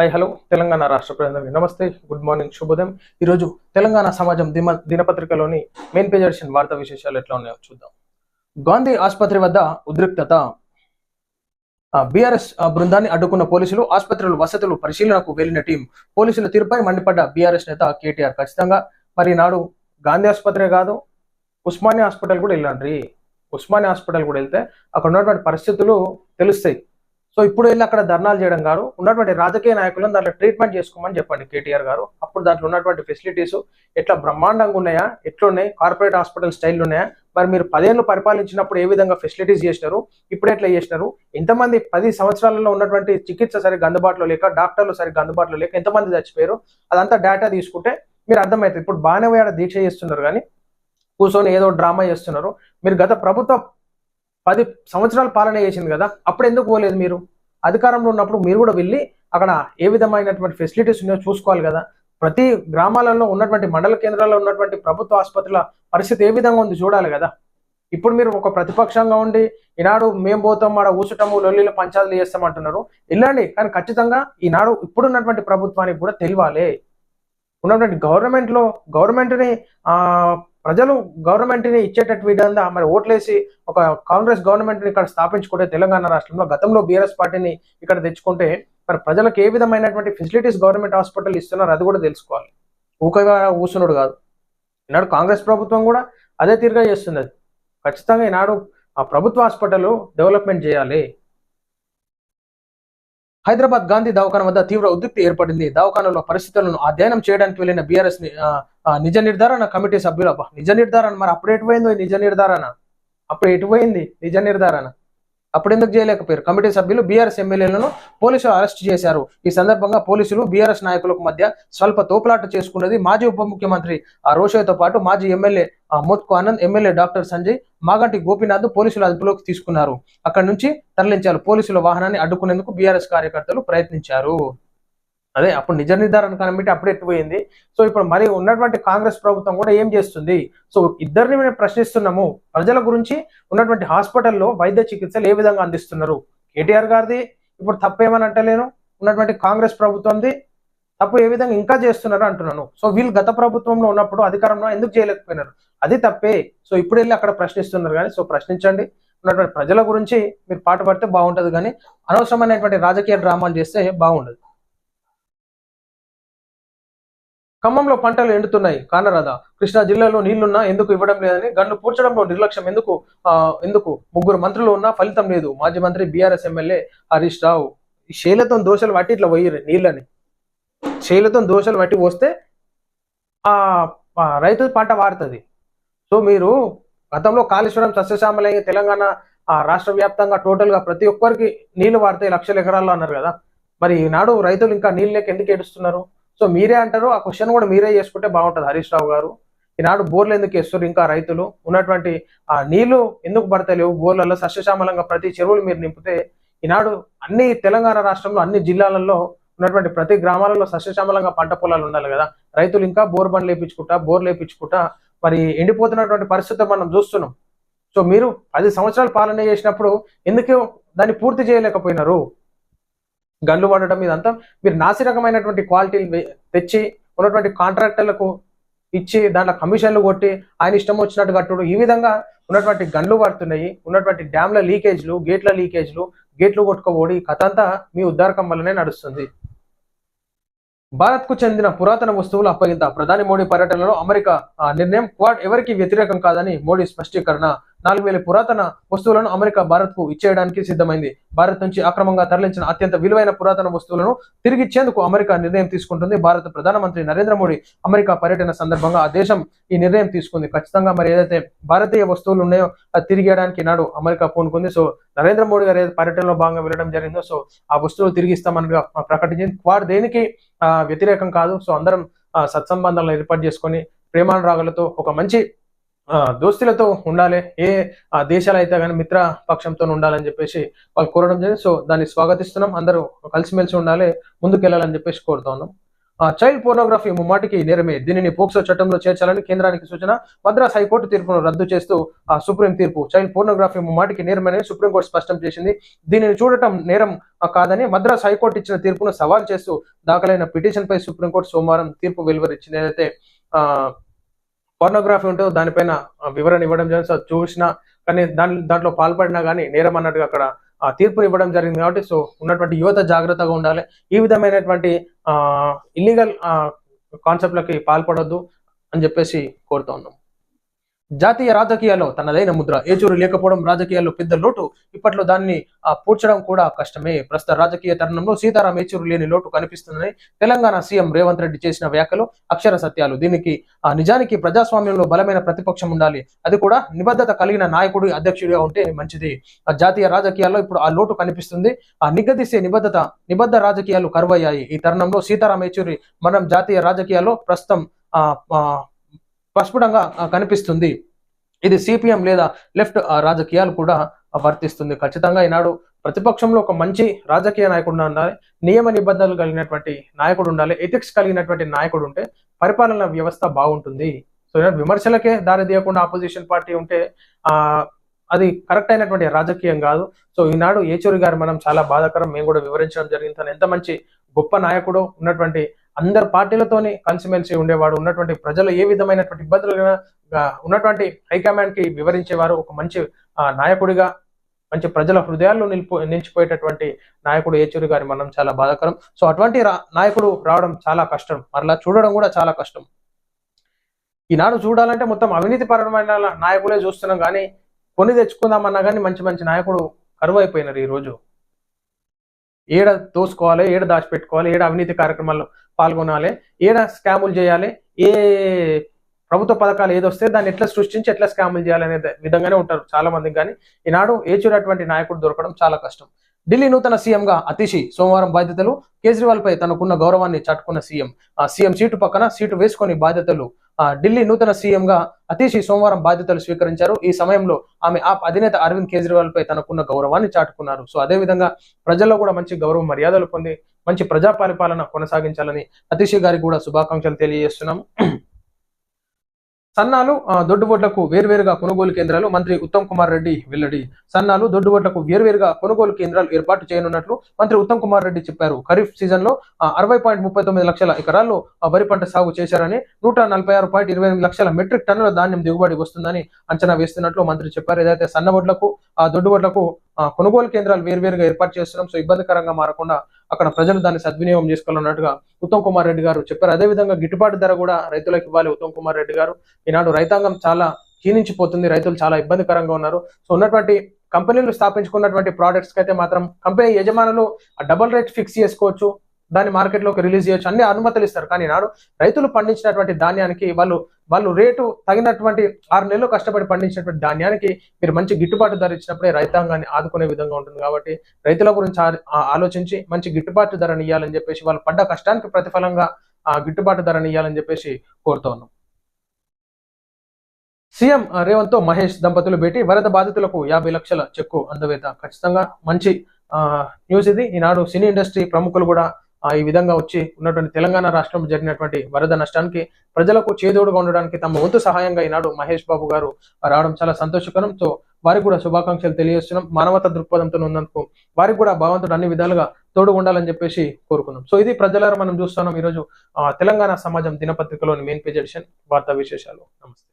Hi hello Telangana రాష్ట్ర ప్రజలందరికీ నమస్తే. గుడ్ మార్నింగ్ శుభోదయం. ఈరోజు తెలంగాణ సమాజం దిమ దినపత్రికలోని మెయిన్ పేజ్ ఎడిషన్ వార్తా విశేషాలు ఎట్లా ఉన్నాయో చూద్దాం. గాంధీ ఆసుపత్రి వద్ద ఉద్రిక్తత. బీఆర్ఎస్ బృందాన్ని అడ్డుకున్న పోలీసులు ఆసుపత్రులు వసతులు పరిశీలనకు వెళ్ళిన టీం పోలీసుల తీరుపై మండిపడ్డ బీఆర్ఎస్ నేత కేటీఆర్ ఖచ్చితంగా. మరి నాడు గాంధీ ఆసుపత్రి కాదు ఉస్మానియా హాస్పిటల్ కూడా వెళ్ళండి ఉస్మానియా హాస్పిటల్ కూడా వెళ్తే అక్కడ ఉన్నటువంటి పరిస్థితులు తెలుస్తాయి. సో ఇప్పుడు వెళ్ళి అక్కడ ధర్నాలు చేయడం గారు ఉన్నటువంటి రాజకీయ నాయకులను దాంట్లో ట్రీట్మెంట్ చేసుకోమని చెప్పండి కేటీఆర్ గారు. అప్పుడు దాంట్లో ఉన్నటువంటి ఫెసిలిటీస్ ఎట్లా బ్రహ్మాండంగా ఉన్నాయా ఎట్లున్నాయి కార్పొరేట్ హాస్పిటల్ స్టైల్ ఉన్నాయా మరి మీరు పదేళ్ళు పరిపాలించినప్పుడు ఏ విధంగా ఫెసిలిటీస్ చేసినారు ఇప్పుడు ఎట్లా చేసినారు ఎంతమంది పది సంవత్సరాలలో ఉన్నటువంటి చికిత్స సరిగ్గా అందుబాటులో లేక డాక్టర్లు సరిగ్గా అందుబాటులో లేక ఎంతమంది చచ్చిపోయారు అదంతా డేటా తీసుకుంటే మీరు అర్థమవుతుంది. ఇప్పుడు బాగానే ఆడ దీక్ష చేస్తున్నారు కానీ కూర్చొని ఏదో డ్రామా చేస్తున్నారు. మీరు గత ప్రభుత్వ పది సంవత్సరాలు పాలన చేసింది కదా అప్పుడు ఎందుకు పోలేదు మీరు? అధికారంలో ఉన్నప్పుడు మీరు కూడా వెళ్ళి అక్కడ ఏ విధమైనటువంటి ఫెసిలిటీస్ ఉన్నాయో చూసుకోవాలి కదా. ప్రతి గ్రామాలలో ఉన్నటువంటి మండల కేంద్రాల్లో ఉన్నటువంటి ప్రభుత్వ ఆసుపత్రుల పరిస్థితి ఏ విధంగా ఉంది చూడాలి కదా. ఇప్పుడు మీరు ఒక ప్రతిపక్షంగా ఉండి ఈనాడు మేము పోతాం ఆడ ఊసటము లొల్లిలో పంచాయతీలు చేస్తామంటున్నారు. వెళ్ళండి కానీ ఖచ్చితంగా ఈనాడు ఇప్పుడున్నటువంటి ప్రభుత్వానికి కూడా తెలియాలి. ఉన్నటువంటి గవర్నమెంట్లో గవర్నమెంట్ని ప్రజలు గవర్నమెంట్ని ఇచ్చేటట్టు విధంగా మరి ఓట్లేసి ఒక కాంగ్రెస్ గవర్నమెంట్ని ఇక్కడ స్థాపించుకుంటే తెలంగాణ రాష్ట్రంలో గతంలో బీఆర్ఎస్ పార్టీని ఇక్కడ తెచ్చుకుంటే మరి ప్రజలకు ఏ విధమైనటువంటి ఫెసిలిటీస్ గవర్నమెంట్ హాస్పిటల్ ఇస్తున్నారు అది కూడా తెలుసుకోవాలి. ఊకగా ఊసునుడు కాదు. ఈనాడు కాంగ్రెస్ ప్రభుత్వం కూడా అదే తీరుగా చేస్తుంది అది. ఖచ్చితంగా ఈనాడు ఆ ప్రభుత్వ హాస్పిటల్ డెవలప్మెంట్ చేయాలి. హైదరాబాద్ గాంధీ దవాఖాన వద్ద తీవ్ర ఉద్రిక్తి ఏర్పడింది. దవాఖానలో పరిస్థితులను అధ్యయనం చేయడానికి వెళ్ళిన బీఆర్ఎస్ నిజ నిర్ధారణ కమిటీ సభ్యులు నిజ నిర్ధారణ మరి అప్పుడు ఎటు నిజ నిర్ధారణ? అప్పుడు ఎటు నిజ నిర్ధారణ? అప్పుడు ఎందుకు చేయలేకపోయారు? కమిటీ సభ్యులు బీఆర్ఎస్ ఎమ్మెల్యేలను పోలీసులు అరెస్ట్ చేశారు. ఈ సందర్భంగా పోలీసులు బీఆర్ఎస్ నాయకులకు మధ్య స్వల్ప తోపులాట చేసుకున్నది మాజీ ఉప ముఖ్యమంత్రి ఆ రోషయ్యతో పాటు మాజీ MLA Mothku Anand MLA doctor Sanjay Maganti Gopinath పోలీసులు అదుపులోకి తీసుకున్నారు. అక్కడి నుంచి తరలించారు. పోలీసుల వాహనాన్ని అడ్డుకునేందుకు బీఆర్ఎస్ కార్యకర్తలు ప్రయత్నించారు. అదే అప్పుడు నిజ నిర్ధారణ కమిటీ అప్పుడు ఎత్తిపోయింది. సో ఇప్పుడు మరి ఉన్నటువంటి కాంగ్రెస్ ప్రభుత్వం కూడా ఏం చేస్తుంది? సో ఇద్దరిని మేము ప్రశ్నిస్తున్నాము. ప్రజల గురించి ఉన్నటువంటి హాస్పిటల్లో వైద్య చికిత్సలు ఏ విధంగా అందిస్తున్నారు? కేటీఆర్ గారిది ఇప్పుడు తప్పేమని అంటలేను. ఉన్నటువంటి కాంగ్రెస్ ప్రభుత్వంది తప్పు ఏ విధంగా ఇంకా చేస్తున్నారు అంటున్నాను. సో వీళ్ళు గత ప్రభుత్వంలో ఉన్నప్పుడు అధికారంలో ఎందుకు చేయలేకపోయినారు? అది తప్పే. సో ఇప్పుడు వెళ్ళి అక్కడ ప్రశ్నిస్తున్నారు కానీ సో ప్రశ్నించండి. ఉన్నటువంటి ప్రజల గురించి మీరు పాటు పడితే బాగుంటుంది కానీ అనవసరమైనటువంటి రాజకీయ డ్రామాలు చేస్తే బాగుండదు. ఖమ్మంలో పంటలు ఎండుతున్నాయి. కానరాదా? కృష్ణా జిల్లాలో నీళ్ళున్నా ఎందుకు ఇవ్వడం లేదని గన్ను పూడ్చడంలో నిర్లక్ష్యం ఎందుకు? ఆ ఎందుకు? ముగ్గురు మంత్రులు ఉన్నా ఫలితం లేదు. మాజీ మంత్రి బీఆర్ఎస్ ఎమ్మెల్యే హరీష్ రావు. శైలతో దోశలు పట్టి ఇట్లా పోయి నీళ్ళని. శైలతో దోశలు పట్టి పోస్తే ఆ రైతు పంట వారుతుంది. సో మీరు గతంలో కాళేశ్వరం సస్యశ్యామలై తెలంగాణ ఆ రాష్ట్ర వ్యాప్తంగా టోటల్గా ప్రతి ఒక్కరికి నీళ్ళు వాడితే లక్షల ఎకరాల్లో అన్నారు కదా. మరి ఈనాడు రైతులు ఇంకా నీళ్ళు లేక ఎందుకు ఏడుస్తున్నారు? సో మీరే అంటారు ఆ క్వశ్చన్ కూడా మీరే చేసుకుంటే బాగుంటుంది. హరీష్ రావు గారు ఈనాడు బోర్లు ఎందుకు వేస్తారు ఇంకా రైతులు? ఉన్నటువంటి ఆ నీళ్ళు ఎందుకు పడతలేవు? బోర్లలో సస్యశ్యామలంగా ప్రతి చెరువులు మీరు నింపితే ఈనాడు అన్ని తెలంగాణ రాష్ట్రంలో అన్ని జిల్లాలలో ఉన్నటువంటి ప్రతి గ్రామాలలో సస్యశ్యామలంగా పంట పొలాలు ఉండాలి కదా. రైతులు ఇంకా బోర్ బండ్లు వేపించుకుంటా బోర్లు వేపించుకుంటా మరి ఎండిపోతున్నటువంటి పరిస్థితి మనం చూస్తున్నాం. సో మీరు పది సంవత్సరాలు పాలన చేసినప్పుడు ఎందుకు దాన్ని పూర్తి చేయలేకపోయినారు? గన్లు వాడటం ఇదంతా మీరు నాసి రకమైనటువంటి క్వాలిటీలు తెచ్చి ఉన్నటువంటి కాంట్రాక్టర్లకు ఇచ్చి దాంట్లో కమిషన్లు కొట్టి ఆయన ఇష్టం వచ్చినట్టు కట్టుడు. ఈ విధంగా ఉన్నటువంటి గన్లు పడుతున్నాయి. ఉన్నటువంటి డ్యామ్ల లీకేజ్లు గేట్ల లీకేజ్లు గేట్లు కొట్టుకోబోడి ఈ కథ అంతా మీ ఉద్దారకం వల్లనే నడుస్తుంది. భారత్కు చెందిన పురాతన వస్తువులు అప్పగింత ప్రధాని మోడీ పర్యటనలో అమెరికా ఆ, నిర్ణయం క్వాడ్ ఎవరికి వ్యతిరేకం కాదని మోడీ స్పష్టీకరణ నాలుగు వేల పురాతన వస్తువులను అమెరికా భారత్కు ఇచ్చేయడానికి సిద్ధమైంది. భారత్ నుంచి అక్రమంగా తరలించిన అత్యంత విలువైన పురాతన వస్తువులను తిరిగిచ్చేందుకు అమెరికా నిర్ణయం తీసుకుంటుంది. భారత ప్రధానమంత్రి నరేంద్ర మోడీ అమెరికా పర్యటన సందర్భంగా ఆ దేశం ఈ నిర్ణయం తీసుకుంది. ఖచ్చితంగా మరి ఏదైతే భారతీయ వస్తువులు ఉన్నాయో అది తిరిగేయడానికి నాడు అమెరికా పూనుకుంది. సో నరేంద్ర మోడీ గారు ఏదైతే పర్యటనలో భాగంగా వెళ్ళడం జరిగిందో సో ఆ వస్తువులు తిరిగి ఇస్తామని ప్రకటించింది. వారు దేనికి వ్యతిరేకం కాదు. సో అందరం సత్సంబంధాలను ఏర్పాటు చేసుకొని ప్రేమానురాగాలతో ఒక మంచి దోస్తులతో ఉండాలి. ఏ ఆ, దేశాలు అయితే కానీ మిత్ర పక్షంతో ఉండాలని చెప్పేసి వాళ్ళు కోరడం జరిగింది. సో దాన్ని స్వాగతిస్తున్నాం. అందరూ కలిసిమెలిసి ఉండాలి. ముందుకెళ్ళాలని చెప్పేసి కోరుతా ఉన్నాం. చైల్డ్ పోర్నోగ్రఫీ ముమ్మాటికి నేరమే. దీనిని పోక్సో చట్టంలో చేర్చాలని కేంద్రానికి సూచన మద్రాస్ హైకోర్టు తీర్పును రద్దు చేస్తూ ఆ సుప్రీం తీర్పు. చైల్డ్ పోర్నోగ్రఫీ ముమ్మాటికి నేరమని సుప్రీంకోర్టు స్పష్టం చేసింది. దీనిని చూడటం నేరం కాదని మద్రాస్ హైకోర్టు ఇచ్చిన తీర్పును సవాల్ చేస్తూ దాఖలైన పిటిషన్ పై సుప్రీంకోర్టు సోమవారం తీర్పు వెలువరించింది ఏదైతే ఆ పోర్నోగ్రఫీ ఉంటే దానిపైన వివరణ ఇవ్వడం జరిగింది. సో చూసినా కానీ దాని దాంట్లో పాల్పడినా కానీ నేరం అన్నట్టుగా అక్కడ తీర్పుని ఇవ్వడం జరిగింది కాబట్టి సో ఉన్నటువంటి యువత జాగ్రత్తగా ఉండాలి. ఈ విధమైనటువంటి ఆ ఇల్లీగల్ కాన్సెప్ట్లకి పాల్పడొద్దు అని చెప్పేసి కోరుతా ఉన్నాం. జాతీయ రాజకీయాల్లో తనదైన ముద్ర ఏచూరు లేకపోవడం రాజకీయాల్లో పెద్ద లోటు. ఇప్పట్లో దాన్ని పూడ్చడం కూడా కష్టమే. ప్రస్తుత రాజకీయ తరుణంలో సీతారాం ఏచూరు లేని లోటు కనిపిస్తుందని తెలంగాణ సీఎం రేవంత్ రెడ్డి చేసిన వ్యాఖ్యలు అక్షర సత్యాలు. దీనికి ఆ, నిజానికి ప్రజాస్వామ్యంలో బలమైన ప్రతిపక్షం ఉండాలి. అది కూడా నిబద్ధత కలిగిన నాయకుడు అధ్యక్షుడిగా ఉంటే మంచిది. ఆ జాతీయ రాజకీయాల్లో ఇప్పుడు ఆ లోటు కనిపిస్తుంది. ఆ నిగదిసే నిబద్ధత నిబద్ధ రాజకీయాలు కరువయ్యాయి. ఈ తరుణంలో సీతారాం ఏచూరి మనం జాతీయ రాజకీయాల్లో ప్రస్తుతం ఆ, కనిపిస్తుంది. ఇది సిపిఎం లేదా లెఫ్ట్ రాజకీయాలు కూడా వర్తిస్తుంది. ఖచ్చితంగా ఈనాడు ప్రతిపక్షంలో ఒక మంచి రాజకీయ నాయకుడు ఉండాలి. నియమ నిబంధనలు కలిగినటువంటి నాయకుడు ఉండాలి. ఎథిక్స్ కలిగినటువంటి నాయకుడు ఉంటే పరిపాలన వ్యవస్థ బాగుంటుంది. సో విమర్శలకే దారి తీయకుండా ఆపోజిషన్ పార్టీ ఉంటే ఆ అది కరెక్ట్ అయినటువంటి రాజకీయం కాదు. సో ఈనాడు ఏచూరి గారు మనం చాలా బాధాకరం. మేము కూడా వివరించడం జరిగింది. తను ఎంత మంచి గొప్ప నాయకుడు ఉన్నటువంటి అందరు పార్టీలతోని కలిసిమెలిసి ఉండేవాడు ఉన్నటువంటి ప్రజలు ఏ విధమైనటువంటి ఇబ్బందులు ఉన్నటువంటి హైకమాండ్కి వివరించేవారు ఒక మంచి నాయకుడిగా మంచి ప్రజల హృదయాల్లో నిలిపో నిలిచిపోయేటటువంటి నాయకుడు ఏచూరి గారి మనం చాలా బాధాకరం. సో అటువంటి రా- నాయకుడు రావడం చాలా కష్టం. మరలా చూడడం కూడా చాలా కష్టం. ఈనాడు చూడాలంటే మొత్తం అవినీతి పరమైన నాయకులే చూస్తున్నాం కానీ కొని తెచ్చుకుందామన్నా కానీ మంచి మంచి నాయకుడు కరువు అయిపోయినారు ఈ రోజు ఏడ దోసుకోవాలి ఏడ దాచిపెట్టుకోవాలి ఏడ అవినీతి కార్యక్రమాల్లో పాల్గొనాలి ఏడ స్కాములు చేయాలి ఏ ప్రభుత్వ పథకాలు ఏదొస్తే దాన్ని ఎట్లా సృష్టించి ఎట్లా స్కాములు చేయాలి అనే విధంగానే ఉంటారు చాలా మందికి కానీ. ఈనాడు ఏచూరటువంటి నాయకుడు దొరకడం చాలా కష్టం. ఢిల్లీ నూతన సీఎంగా అతిషి సోమవారం బాధ్యతలు కేజ్రీవాల్ పై తనకున్న గౌరవాన్ని చాటుకున్న సీఎం. ఆ సీఎం సీటు పక్కన సీటు వేసుకొని బాధ్యతలు ఢిల్లీ నూతన సీఎంగా అతిషి సోమవారం బాధ్యతలు స్వీకరించారు. ఈ సమయంలో ఆమె ఆప్ అధినేత అరవింద్ కేజ్రీవాల్ పై తనకున్న గౌరవాన్ని చాటుకున్నారు. సో అదే విధంగా ప్రజల్లో కూడా మంచి గౌరవ మర్యాదలు పొంది మంచి ప్రజా పరిపాలన కొనసాగించాలని అతిషి గారికి కూడా శుభాకాంక్షలు తెలియజేస్తున్నాం సన్నాలు ఆ, దొడ్డుబొడ్లకు వేర్వేరుగా కొనుగోలు కేంద్రాలు మంత్రి ఉత్తమ్ కుమార్ రెడ్డి వెల్లడి. సన్నాలు దొడ్డుబొడ్లకు వేర్వేరుగా కొనుగోలు కేంద్రాలు ఏర్పాటు చేయనున్నట్లు మంత్రి ఉత్తమ్ కుమార్ రెడ్డి చెప్పారు. ఖరీఫ్ సీజన్లో అరవై పాయింట్ ముప్పై తొమ్మిది లక్షల ఎకరాల్లో వరి పంట సాగు చేశారని నూట నలభై ఆరు పాయింట్ ఇరవై ఎనిమిది లక్షల మెట్రిక్ టన్నుల ధాన్యం దిగుబడి వస్తుందని అంచనా వేస్తున్నట్లు మంత్రి చెప్పారు. ఏదైతే సన్నబొడ్లకు ఆ దొడ్డుబొడ్లకు ఆ, కొనుగోలు కేంద్రాలు వేర్వేరుగా ఏర్పాటు చేస్తున్నాం. సో ఇబ్బందికరంగా మారకుండా అక్కడ ప్రజలు దాన్ని సద్వినియోగం చేసుకోవాలన్నట్టుగా ఉత్తమ్ కుమార్ రెడ్డి గారు చెప్పారు. అదేవిధంగా గిట్టుబాటు ధర కూడా రైతులకు ఇవ్వాలి ఉత్తమ్ కుమార్ రెడ్డి గారు. ఈనాడు రైతాంగం చాలా క్షీణించిపోతుంది రైతులు చాలా ఇబ్బందికరంగా ఉన్నారు. సో ఉన్నటువంటి కంపెనీలు స్థాపించుకున్నటువంటి ప్రోడక్ట్స్ అయితే మాత్రం కంపెనీ యజమానులు ఆ డబుల్ రేట్ ఫిక్స్ చేసుకోవచ్చు. దాన్ని మార్కెట్లోకి రిలీజ్ చేయొచ్చు. అన్ని అనుమతులు ఇస్తారు. కానీ నాడు రైతులు పండించినటువంటి ధాన్యానికి వాళ్ళు వాళ్ళు రేటు తగినటువంటి ఆరు నెలలు కష్టపడి పండించినటువంటి ధాన్యానికి మీరు మంచి గిట్టుబాటు ధర ఇచ్చినప్పుడే రైతాంగాన్ని ఆదుకునే విధంగా ఉంటుంది కాబట్టి రైతుల గురించి ఆ- ఆలోచించి మంచి గిట్టుబాటు ధరని ఇవ్వాలని చెప్పేసి వాళ్ళు పడ్డ కష్టానికి ప్రతిఫలంగా ఆ గిట్టుబాటు ధరని ఇవ్వాలని చెప్పేసి కోరుతా ఉన్నాం. సీఎం రేవంత్తో మహేష్ దంపతులు భేటీ. వరద బాధితులకు యాభై లక్షల చెక్కు అందవేత. ఖచ్చితంగా మంచి ఆ, న్యూస్ ఇది. ఈనాడు సినీ ఇండస్ట్రీ ప్రముఖులు కూడా ఈ విధంగా వచ్చి ఉన్నటువంటి తెలంగాణ రాష్ట్రంలో జరిగినటువంటి వరద నష్టానికి ప్రజలకు చేదోడుగా ఉండడానికి తమ వంతు సహాయంగా ఈనాడు మహేష్ బాబు గారు రావడం చాలా సంతోషకరంతో వారికి కూడా శుభాకాంక్షలు తెలియజేస్తున్నాం. మానవత దృక్పథంతో ఉన్నందుకు వారికి కూడా భగవంతుడు అన్ని విధాలుగా తోడు ఉండాలని చెప్పేసి కోరుకున్నాం సో ఇది ప్రజలారా మనం చూస్తున్నాం. ఈరోజు ఆ, తెలంగాణ సమాజం దినపత్రికలోని మెయిన్ పేజ్ ఎడిషన్ వార్తా విశేషాలు. నమస్తే.